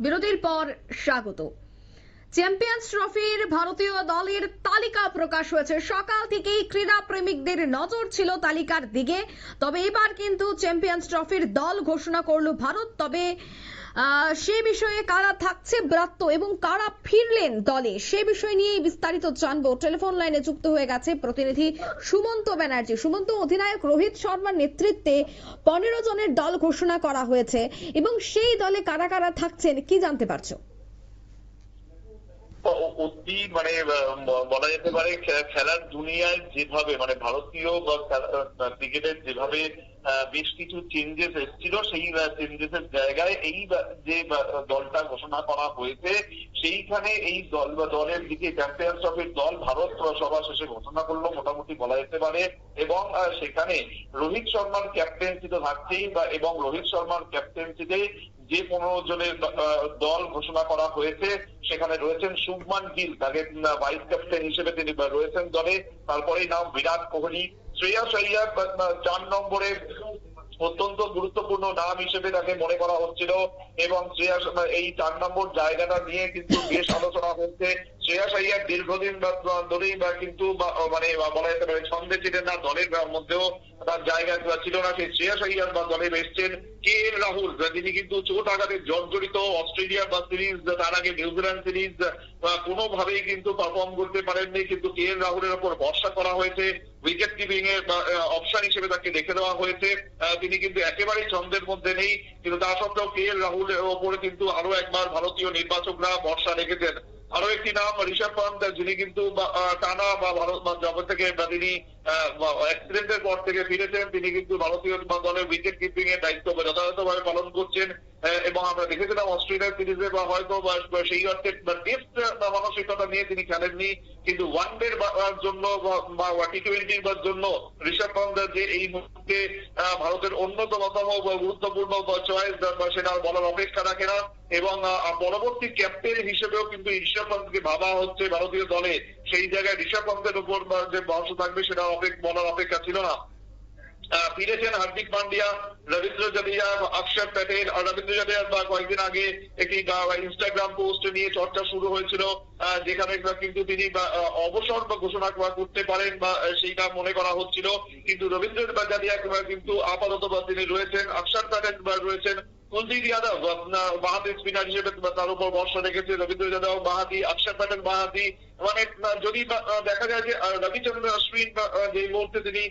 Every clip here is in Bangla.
বিরতির পর স্বাগত। চ্যাম্পিয়ন্স ট্রফির ভারতীয় দলের তালিকা প্রকাশ হয়েছে। সকাল থেকেই ক্রীড়া প্রেমিকদের নজর ছিল তালিকার দিকে। তবে এবার কিন্তু চ্যাম্পিয়ন্স ট্রফির দল ঘোষণা করল ভারত। তবে সে বিষয়ে কারা থাকছে ব্রাত্য এবং কারা ফিরলেন দলে? সে বিষয় নিয়ে বিস্তারিত জানব। টেলিফোন লাইনে যুক্ত হয়ে গেছে প্রতিনিধি সুমন্ত ব্যানার্জি। সুমন্ত, অধিনায়ক রোহিত শর্মার নেতৃত্বে পনেরো জনের দল ঘোষণা করা হয়েছে এবং সেই দলে কারা কারা থাকছেন কি জানতে পারছ? অতি মানে বলা যেতে পারে খেলার দুনিয়ায় যেভাবে মানে ভারতীয় বা ক্রিকেটের যেভাবে বেশ কিছু চেঞ্জেস এসেছিল, সেই চেঞ্জেস এর জায়গায় এই যে দলটা ঘোষণা করা হয়েছে, সেইখানে এই দল বা দলের দিকে চ্যাম্পিয়ন্স ট্রফির দল ভারত সভা শেষে ঘোষণা করল, মোটামুটি বলা যেতে পারে। এবং সেখানে রোহিত শর্মার ক্যাপ্টেন্সি তো থাকছেই বা, এবং রোহিত শর্মার ক্যাপ্টেন্সিতে যে পনেরো জনের দল ঘোষণা করা হয়েছে, সেখানে রয়েছেন শুভমান গিল তাকে ভাইস ক্যাপ্টেন হিসেবে তিনি রয়েছেন দলে। তারপরে নাম বিরাট কোহলি। শ্রেয়া আইয়ার চার নম্বরে অত্যন্ত গুরুত্বপূর্ণ নাম হিসেবে তাকে মনে করা হচ্ছিল। এবং শ্রেয়াস এই চার নম্বর জায়গাটা নিয়ে কিন্তু বেশ আলোচনা হচ্ছে শ্রেয়াস আইয়ার দীর্ঘদিন ধরেই বা কিন্তু মানে বলা যেতে পারে ছন্দে ছিলেন না, দলের মধ্যেও তার জায়গা ছিল না সেই শ্রেয়াস আইয়ার বা দলে এসছেন কে এল রাহুল তিনি কিন্তু চোট আঘাতে জর্জরিত অস্ট্রেলিয়া বা সিরিজ, তার আগে নিউজিল্যান্ড সিরিজ কোনোভাবেই কিন্তু পারফর্ম করতে পারেননি, কিন্তু কে এল রাহুলের ওপর ভরসা করা হয়েছে উইকেট কিপিং এর অপশন হিসেবে তাকে রেখে দেওয়া হয়েছে তিনি কিন্তু একেবারেই ছন্দের মধ্যে নেই, কিন্তু তা সত্ত্বেও কে এল রাহুলের ওপরে কিন্তু আরও একবার ভারতীয় নির্বাচকরা ভরসা রেখেছেন। আরও একটি নাম, ঋষভ পান্ত যিনি কিন্তু টানা বা ভারত জগৎ থেকে বা তিনি অ্যাক্সিডেন্টের পর থেকে ফিরেছেন। তিনি কিন্তু ভারতীয় দলের উইকেট কিপিং এর দায়িত্ব যথাযথভাবে পালন করছেন। এবং আমরা দেখেছিলাম অস্ট্রেলিয়ার সিরিজে বা হয়তো বা বা সেই অর্থে টেস্ট মানসিকতা নিয়ে তিনি খেলেননি। কিন্তু ওয়ান ডে জন্য বা- বা টি টোয়েন্টির জন্য ঋষভ পান্ত যে এই মুহূর্তে ভারতের অন্যতম গুরুত্বপূর্ণ চয়েস সেটা বলার অপেক্ষা রাখে না। এবং পরবর্তী ক্যাপ্টেন হিসেবেও কিন্তু ঋষভ পন্তকে ভাবা হচ্ছে ভারতীয় দলে। সেই জায়গায় ঋষভ পন্তের উপর যে ভরসা থাকবে সেটা বলার অপেক্ষা ছিল না। ফিরেছেন হার্দিক পান্ডিয়া, রবীন্দ্র জাদেজা অক্ষর প্যাটেল। আর রবীন্দ্র জাদেজা কয়েকদিন আগে একটি ইনস্টাগ্রাম পোস্ট নিয়ে চর্চা শুরু হয়েছিল যেখানে কিন্তু তিনি অবসর বা ঘোষণা করা করতে পারেন বা সেইটা মনে করা হচ্ছিল। কিন্তু রবীন্দ্র জাদেজা কিন্তু আপাতত তিনি রয়েছেন, অক্ষর প্যাটেল রয়েছেন কুলদীপ যাদব বাহাতি স্পিনার হিসেবে তার উপর ভরসা রেখেছে রবীন্দ্র যাদব, বাহাতি, অক্ষর প্যাটেল, বাহাতি মানে যদি দেখা যায় যে আহ, রবিচন্দ্রন অশ্বিন যে মুহূর্তে তিনি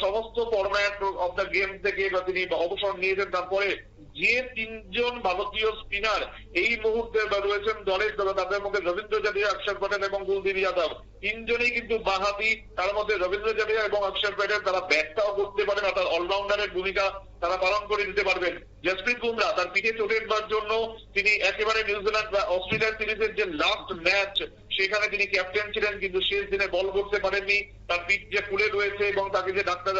সমস্ত ফরম্যাট অফ দ্য গেম থেকে বা তিনি অবসর নিয়েছেন তারপরে যে তিনজন ভারতীয় স্পিনার এই মুহূর্তে রয়েছেন দলের দলে তাদের মধ্যে রবীন্দ্র জাদেজা অক্ষর প্যাটেল এবং কুলদীপ যাদব। তিনজনেই কিন্তু বাহাতি তার মধ্যে রবীন্দ্র জাদেজা এবং অক্ষর প্যাটেল তারা ব্যাটটাও করতে পারেন অর্থাৎ অলরাউন্ডারের ভূমিকা তারা পালন করে দিতে পারবেন। জসপ্রীত বুমরা তার পিঠে চোটের জন্য তিনি একেবারে নিউজিল্যান্ড বা অস্ট্রেলিয়া সিরিজের যে লাস্ট ম্যাচ সেখানে তিনি ক্যাপ্টেন ছিলেন, কিন্তু শেষ দিনে বল করতে পারেননি। তার পিঠ যে ফুলে রয়েছে এবং তাকে যে ডাক্তার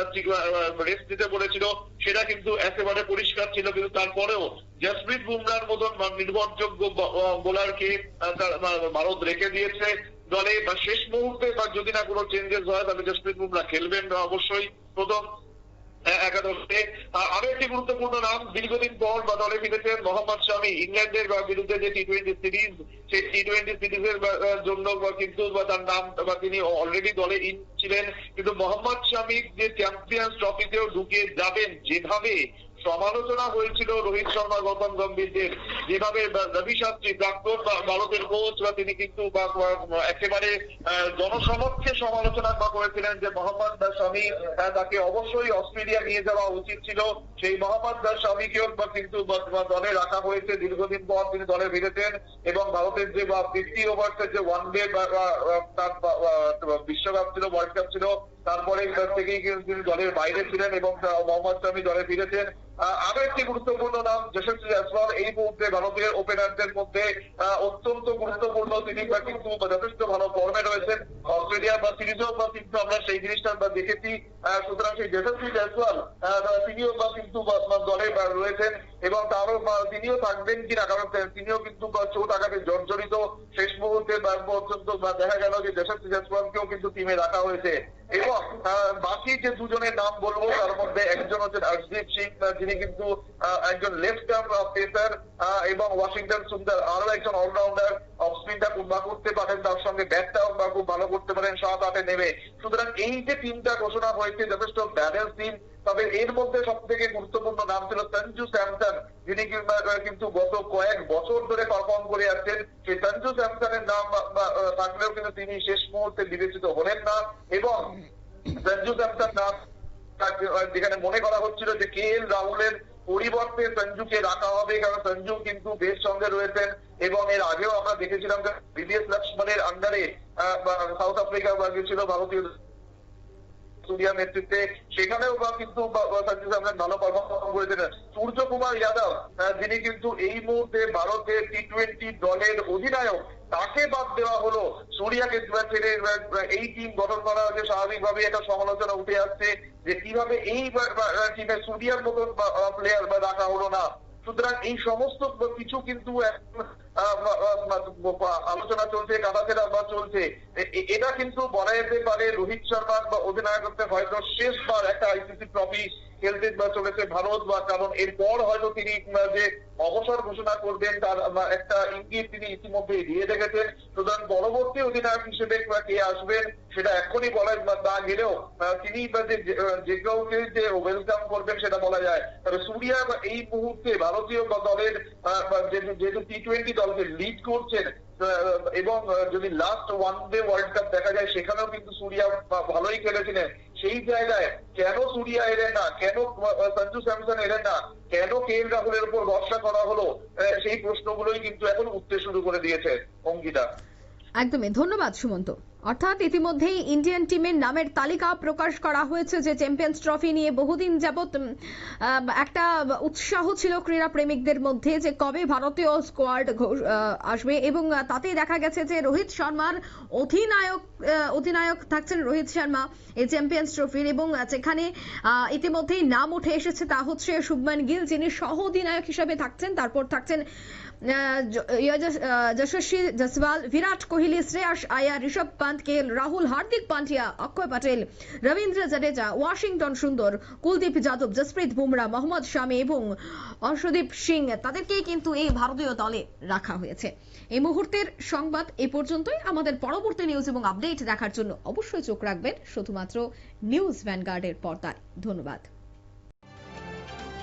রেস্ট দিতে বলেছিল, সেটা কিন্তু একেবারে পরিষ্কার ছিল। কিন্তু তারপরেও জসপ্রীত বুমরার মতন নির্ভরযোগ্য বোলারকে ভারত রেখে দিয়েছে দলে। বা শেষ মুহূর্তে বা যদি না কোনো চেঞ্জেস হয়, তাহলে জসপ্রীত বুমরা খেলবেন অবশ্যই। প্রথম একাদশে। আর একটি গুরুত্বপূর্ণ নাম, দীর্ঘদিন পর বা দলে ফিরেছেন মোহাম্মদ শামি। ইংল্যান্ডের বিরুদ্ধে যে টি টোয়েন্টি সিরিজ, সেই টি টোয়েন্টি সিরিজের জন্য কিন্তু বা তার নাম বা তিনি অলরেডি দলে ইন ছিলেন। কিন্তু মোহাম্মদ শামি যে চ্যাম্পিয়ন্স ট্রফিতেও ঢুকে যাবেন যেভাবে সমালোচনা হয়েছিল রোহিত শর্মা, গৌতম গম্ভীরদের। যেভাবে রবি শাস্ত্রী, প্রাক্তন ভারতের কোচ বা তিনি কিন্তু একেবারে জনসমক্ষে সমালোচনা বা করেছিলেন যে মোহাম্মদ স্বামী তাকে অবশ্যই অস্ট্রেলিয়া নিয়ে যাওয়া উচিত ছিল। সেই মোহাম্মদ দাস স্বামীকেও বা কিন্তু দলে রাখা হয়েছে। দীর্ঘদিন পর তিনি দলে ফিরেছেন এবং ভারতের যে বা ফিফটি ওভার্সের যে ওয়ান ডে বিশ্বকাপ ছিল ওয়ার্ল্ড কাপ ছিল তারপরে থেকেই কিন্তু তিনি দলের বাইরে ছিলেন এবং মোহাম্মদ শামী দলে ফিরেছেন। আরও একটি গুরুত্বপূর্ণ নাম, যশস্বী জয়সওয়াল এই মুহূর্তে ভারতীয় ওপেনারদের মধ্যে অত্যন্ত গুরুত্বপূর্ণ তিনি কিন্তু যথেষ্ট ভালো ফর্মে রয়েছেন। অস্ট্রেলিয়া বা সিরিজও বা আমরা সেই জিনিসটা বা দেখেছি। সুতরাং সেই যশস্বী জয়সওয়াল তিনিও বা কিন্তু দলে রয়েছেন এবং তারও তিনিও থাকবেন কিনা, কারণ তিনিও কিন্তু চোট আঘাতে জর্জরিত শেষ মুহূর্তে পর্যন্ত দেখা গেল যে যশস্বী জয়সওয়ালকেও কিন্তু টিমে রাখা হয়েছে। এবং বাকি যে দুজনের নাম বলব, তার মধ্যে একজন হচ্ছেন হর্ষদীপ সিং যিনি কিন্তু একজন লেফট আর্ম পেসার এবং ওয়াশিংটন সুন্দর আরও একজন অলরাউন্ডার অফ স্পিনটা খুব করতে পারেন, তার সঙ্গে ব্যাটটাও খুব ভালো করতে পারেন, সাত, আটে নেমে। সুতরাং এই যে টিমটা ঘোষণা হয়েছে, যথেষ্ট ব্যালেন্স টিম তবে এর মধ্যে সব থেকে গুরুত্বপূর্ণ নাম ছিল সঞ্জু স্যামসন, যিনি কিন্তু গত কয়েক বছর ধরে পারফর্ম করে আসছেন সেই সঞ্জু স্যামসনের নাম থাকলেও কিন্তু তিনি শেষ মুহূর্তে বিবেচিত হলেন না এবং সঞ্জু স্যামসন নাম যেখানে মনে করা হচ্ছিল যে কে এল রাহুলের পরিবর্তে সঞ্জুকে রাখা হবে, কারণ সঞ্জু কিন্তু বেশ সঙ্গে রয়েছেন এবং এর আগেও আমরা দেখেছিলাম যে বিবিএস লক্ষ্মণের আন্ডারে সাউথ আফ্রিকা বা গেছিল ভারতীয় সূর্যার নেতৃত্বে, সেখানেও বা কিন্তু ভালো পারফর্ম করেছেন সূর্য কুমার যাদব যিনি কিন্তু এই মুহূর্তে ভারতের টি টোয়েন্টি দলের অধিনায়ক, তাকে বাদ দেওয়া হলো। সূর্যাকে ছেড়ে এই টিম গঠন করা হয়েছে। স্বাভাবিকভাবে একটা সমালোচনা উঠে আসছে যে কীভাবে এই টিমে সুরিয়ার মতন প্লেয়ার বা রাখা হলো না। সুতরাং এই সমস্ত কিছু কিন্তু আলোচনা চলছে কাদা কাটাছেড়া বা চলছে। এটা কিন্তু বলা যেতে পারে রোহিত শর্মার বা অধিনায়কত্বে হয়তো শেষবার একটা আইসিসি ট্রফি খেলতে চলেছে ভারত বা কারণ এরপর হয়তো তিনি যে অবসর ঘোষণা করবেন তার একটা ইঙ্গিত তিনি ইতিমধ্যে দিয়ে রেখেছেন সুতরাং পরবর্তী অধিনায়ক হিসেবে কে আসবেন সেটা এখনই বলা না গেলেও তিনি যে কাউকে যে ওয়েলকাম করবেন সেটা বলা যায়। তবে সূর্যা এই মুহূর্তে ভারতীয় দলের যেহেতু টি টোয়েন্টি দলকে লিড করছেন এবং যদি last one day world cup দেখা যায়, সেখানেও কিন্তু সুরিয়া ভালোই খেলেছিলেন। সেই জায়গায় কেন সুরিয়া এলেন না? কেন সঞ্জু স্যামসন এলেন না? কেন কে এল রাহুলের উপর ভরসা করা হলো? সেই প্রশ্নগুলোই কিন্তু এখন উঠতে শুরু করে দিয়েছে অঙ্কিতা। একদমই। ধন্যবাদ সুমন্ত। অর্থাৎ ইতিমধ্যেই ইন্ডিয়ান টিমের নামের তালিকা প্রকাশ করা হয়েছে যে চ্যাম্পিয়ন্স ট্রফি নিয়ে বহুদিন যাবৎ একটা উৎসাহ ছিল ক্রীড়া প্রেমিকদের মধ্যে যে কবে ভারতীয় স্কোয়াড আসবে এবং তাতেই দেখা গেছে যে রোহিত শর্মার অধিনায়ক অধিনায়ক থাকছেন রোহিত শর্মা এই চ্যাম্পিয়ন্স ট্রফির এবং যেখানে ইতিমধ্যেই নাম উঠে এসেছে তা হচ্ছে শুভমান গিল যিনি সহ অধিনায়ক হিসেবে থাকছেন। তারপর থাকছেন যশস্বী জসওয়াল বিরাট কোহলি, শ্রেয়াস আয়ার, ঋষভ পান্ত কে রাহুল, হার্দিক পান্ডিয়া অক্ষয় প্যাটেল রবীন্দ্র জাডেজা, ওয়াশিংটন সুন্দর, কুলদীপ যাদব, জসপ্রীত বুমরা, মোহাম্মদ শামি এবং অর্শদীপ সিং, তাদেরকেই কিন্তু এই ভারতীয় দলে রাখা হয়েছে। এই মুহূর্তের সংবাদ এ পর্যন্তই। আমাদের পরবর্তী নিউজ এবং আপডেট দেখার জন্য অবশ্যই চোখ রাখবেন। শুধুমাত্র নিউজ ভ্যানগার্ডের পর্দায়। ধন্যবাদ।